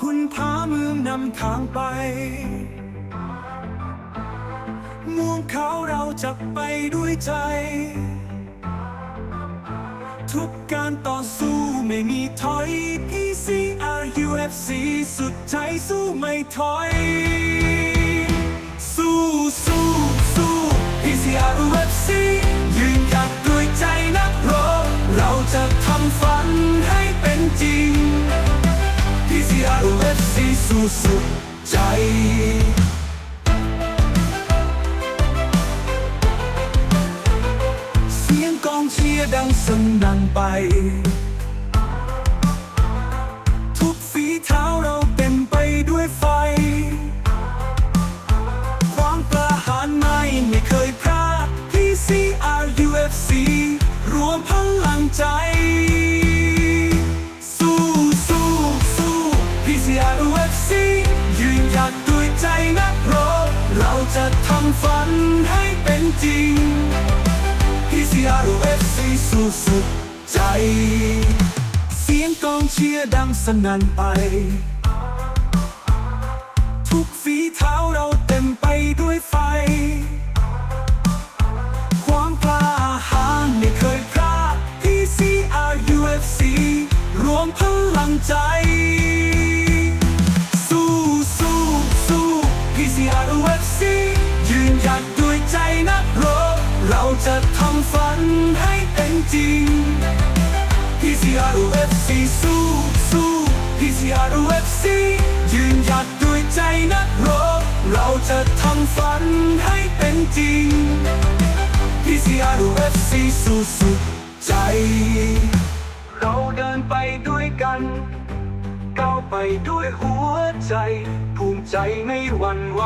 คุณพาเมืองนำทางไปม่วงขาเราจะไปด้วยใจ ทุกการต่อสู้ไม่มีถอย PCR UFC สุดใจสู้ไม่ถอย PCR UFC สู้สุดใจเสียงกองเชียร์ดังสนั่นไป ทุกฝีเท้าเรา ใจนักรบ เราจะทำฝันให้เป็นจริง PCR UFC สู้สุดใจ เสียงกองเชียร์ดังสนั่นไป ทุกฝีเท้าเราเต็มไปด้วย จริง PCR UFC สู้สู้ PCR UFC ยืนหยัดด้วยใจนักรบ เราจะทำฝันให้เป็นจริง PCR UFC สู้สุดใจ เราเดินไปด้วยกันก้าวไปด้วยหัวใจ ภูมิใจไม่หวั่นไหว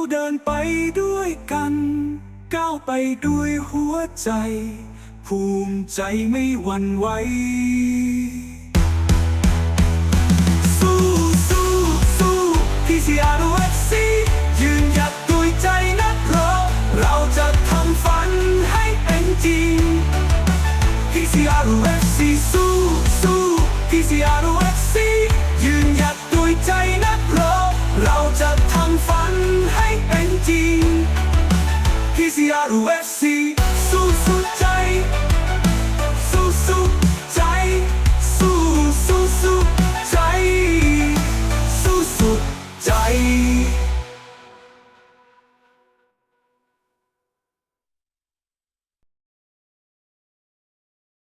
เราเดินไปด้วยกัน ก้าวไปด้วยหัวใจ ภูมิใจไม่หวั่นไหวสู้สู้สู้ PCR UFC ยืนหยัดด้วยใจนักรบเราจะทำฝันให้เป็นจริง PCR UFC สู้สู้ PCR UFC ยื UFC สู้สุดใจ